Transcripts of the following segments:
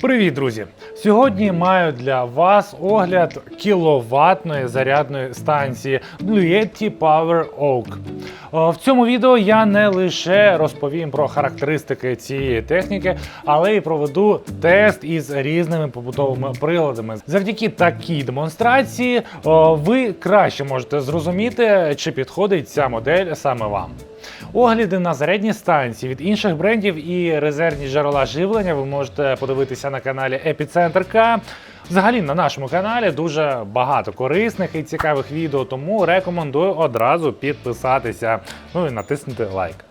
Привіт, друзі! Сьогодні маю для вас огляд кіловатної зарядної станції Blue Yeti Power Oak. Е, В цьому відео я не лише розповім про характеристики цієї техніки, але й проведу тест із різними побутовими приладами. Завдяки такій демонстрації е, ви краще можете зрозуміти, чи підходить ця модель саме вам. Огляди на зарядні станції від інших брендів і резервні джерела живлення ви можете подивитися на каналі Епіцентр К. Взагалі на нашому каналі дуже багато корисних і цікавих відео, тому рекомендую одразу підписатися. Ну і натиснути лайк.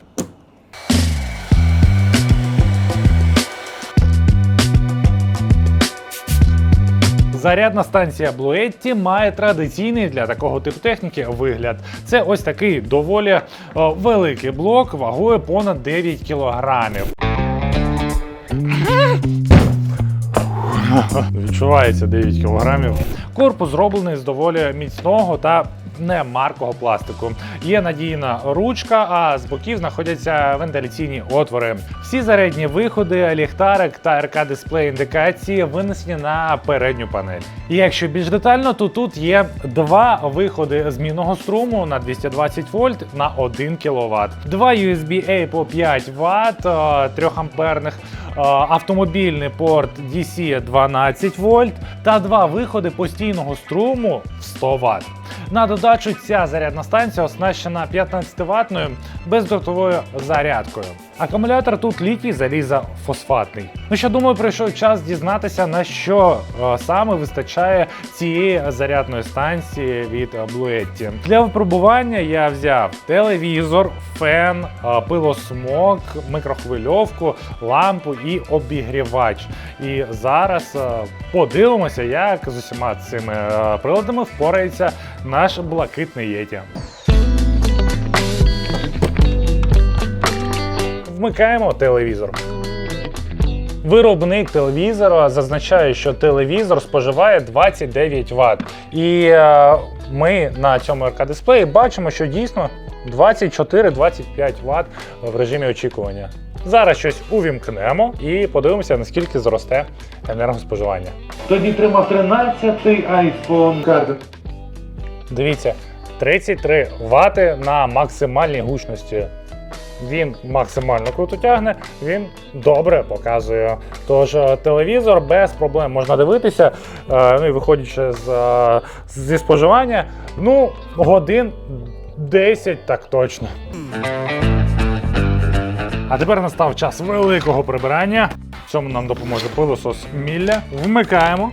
Зарядна станція Bluetti має традиційний для такого типу техніки вигляд. Це ось такий доволі о, великий блок вагою понад 9 кілограмів. Відчувається 9 кілограмів. Корпус зроблений з доволі міцного та не маркого пластику. Є надійна ручка, а з боків знаходяться вентиляційні отвори. Всі зарядні виходи, ліхтарик та РК дисплей індикації винесені на передню панель. І якщо більш детально, то тут є два виходи змінного струму на 220 вольт на 1 кВт, два USB-A по 5 Вт, 3 амперних е, автомобільний порт DC 12 вольт та два виходи постійного струму в 100 Вт. На додачу ця зарядна станція оснащена 15 ватною бездротовою зарядкою. Акумулятор тут літій заліза фосфатний. Ну що думаю, прийшов час дізнатися на що е, саме вистачає цієї зарядної станції від Bluetti. Для випробування я взяв телевізор, фен, е, пилосмок, микрохвильовку, лампу і обігрівач. І зараз е, подивимося, як з усіма цими приладами впорається наш блакитний єті. Вмикаємо телевізор. Виробник телевізора зазначає, що телевізор споживає 29 Вт. І е, ми на цьому РК-дисплеї бачимо, що дійсно 24-25 Вт в режимі очікування. Зараз щось увімкнемо і подивимося, наскільки зросте енергоспоживання. Тоді тримав 13-й iPhone. Дивіться, 33 Вт на максимальній гучності. Він максимально круто тягне, він добре показує. Тож е, телевізор без проблем можна дивитися. е, Ну і виходячи з, е, зі споживання, ну, годин 10 так точно. А тепер настав час великого прибирання. В цьому нам допоможе пилосос Мілля. Вмикаємо.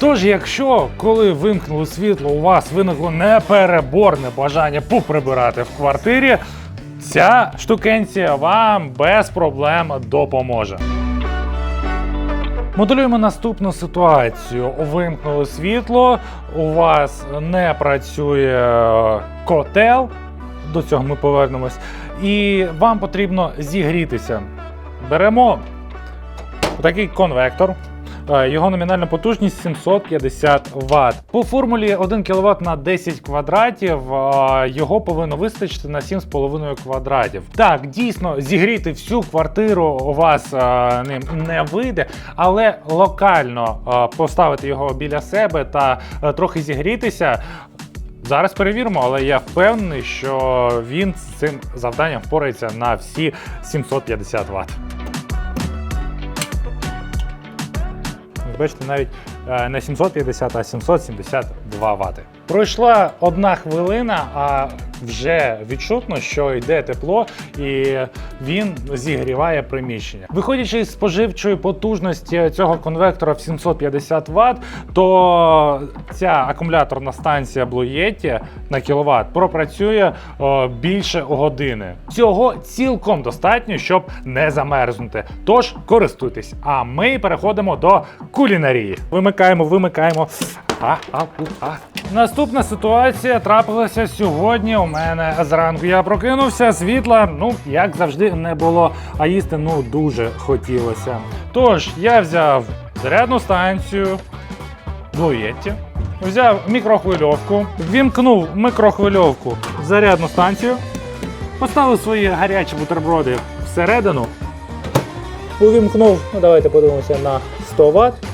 Тож, якщо коли вимкнули світло, у вас виникло непереборне бажання поприбирати в квартирі, ця штукенція вам без проблем допоможе. Моделюємо наступну ситуацію. Вимкнули світло, у вас не працює котел, до цього ми повернемось, і вам потрібно зігрітися. Беремо такий конвектор. Е, Його номінальна потужність 750 Вт. По формулі 1 кВт на 10 квадратів е, його повинно вистачити на 7,5 квадратів. Так, дійсно, зігріти всю квартиру у вас е, ним не вийде, але локально поставити його біля себе та трохи зігрітися. Зараз перевіримо, але я впевнений, що він з цим завданням впорається на всі 750 Вт. Бачите, навіть е, не 750, а 772 Вт. Пройшла одна хвилина, а вже відчутно, що йде тепло і він зігріває приміщення. Виходячи з споживчої потужності цього конвектора в 750 Вт, то ця акумуляторна станція Blue Yeti на кіловат пропрацює о, більше години. Цього цілком достатньо, щоб не замерзнути. Тож користуйтесь. А ми переходимо до кулінарії. Вимикаємо, вимикаємо. А, а, а. Наступна ситуація трапилася сьогодні. У мене зранку я прокинувся, світла, ну як завжди, не було, а їсти ну дуже хотілося. Тож я взяв зарядну станцію Yeti, взяв мікрохвильовку, вімкнув мікрохвильовку в зарядну станцію, поставив свої гарячі бутерброди всередину, увімкнув, ну давайте подивимося на 100 Вт.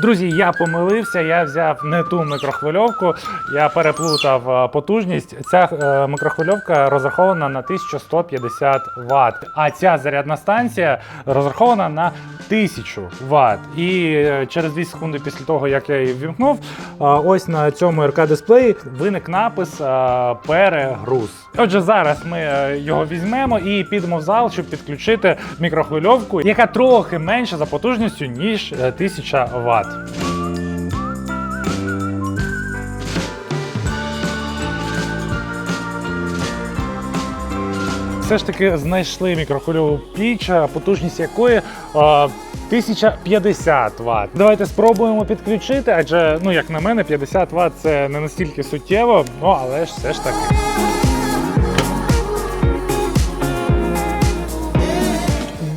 Друзі, я помилився, я взяв не ту мікрохвильовку, я переплутав е, потужність. Ця е, мікрохвильовка розрахована на 1150 Вт, а ця зарядна станція розрахована на 1000 Вт. І е, через 2 секунди після того, як я її ввімкнув, ось на цьому РК-дисплеї виник напис перегруз. Отже, зараз ми його візьмемо і підемо в зал, щоб підключити мікрохвильовку, яка трохи менша за потужністю, ніж е, 1000 Вт. Все ж таки знайшли мікрохвильову піч, потужність якої е, 1050 Вт. Давайте спробуємо підключити, адже, ну як на мене, 50 Вт це не настільки суттєво, ну але ж все ж таки.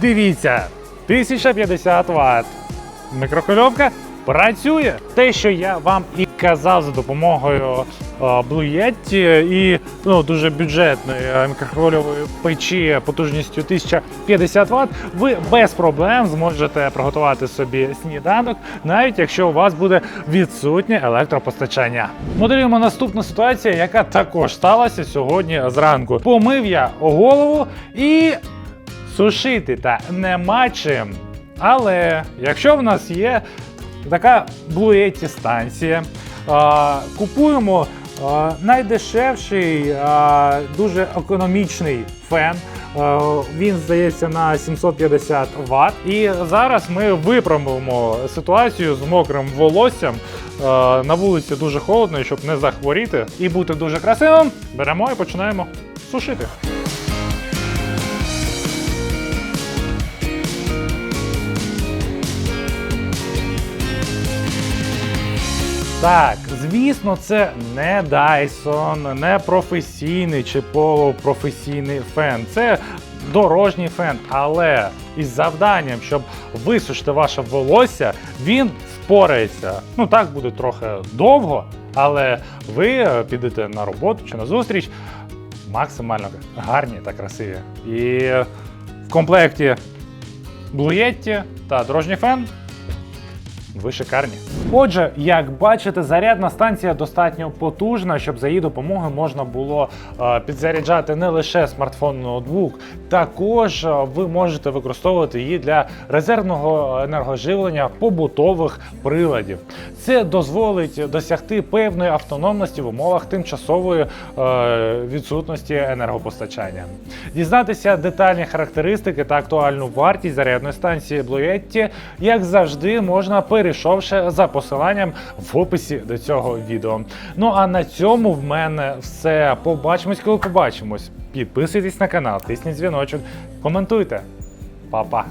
Дивіться, 1050 Вт. Мікрохвильовка працює. Те, що я вам і казав за допомогою Blue Yeti і ну, дуже бюджетної мікрохвильової печі потужністю 1050 Вт, ви без проблем зможете приготувати собі сніданок, навіть якщо у вас буде відсутнє електропостачання. Моделюємо наступну ситуацію, яка також сталася сьогодні зранку. Помив я голову і сушити та нема чим. Але якщо в нас є така Yeti станція, купуємо найдешевший, дуже економічний фен. Він здається на 750 Вт. І зараз ми виправимо ситуацію з мокрим волоссям. На вулиці дуже холодно, щоб не захворіти і бути дуже красивим, беремо і починаємо сушити. Так, звісно, це не Dyson, не професійний чи полупрофесійний фен. Це дорожній фен, але із завданням, щоб висушити ваше волосся, він впорається. Ну так буде трохи довго, але ви е, підете на роботу чи на зустріч максимально гарні та красиві. І в комплекті Yeti та дорожній фен ви шикарні. Отже, як бачите, зарядна станція достатньо потужна, щоб за її допомогою можна було е, підзаряджати не лише смартфон ноутбук, також е, ви можете використовувати її для резервного енергоживлення побутових приладів. Це дозволить досягти певної автономності в умовах тимчасової е, відсутності енергопостачання. Дізнатися детальні характеристики та актуальну вартість зарядної станції Blue Yeti, як завжди, можна перейшовши за посиланням в описі до цього відео. Ну а на цьому в мене все. Побачимось, коли побачимось. Підписуйтесь на канал, тисніть дзвіночок, коментуйте. Па-па!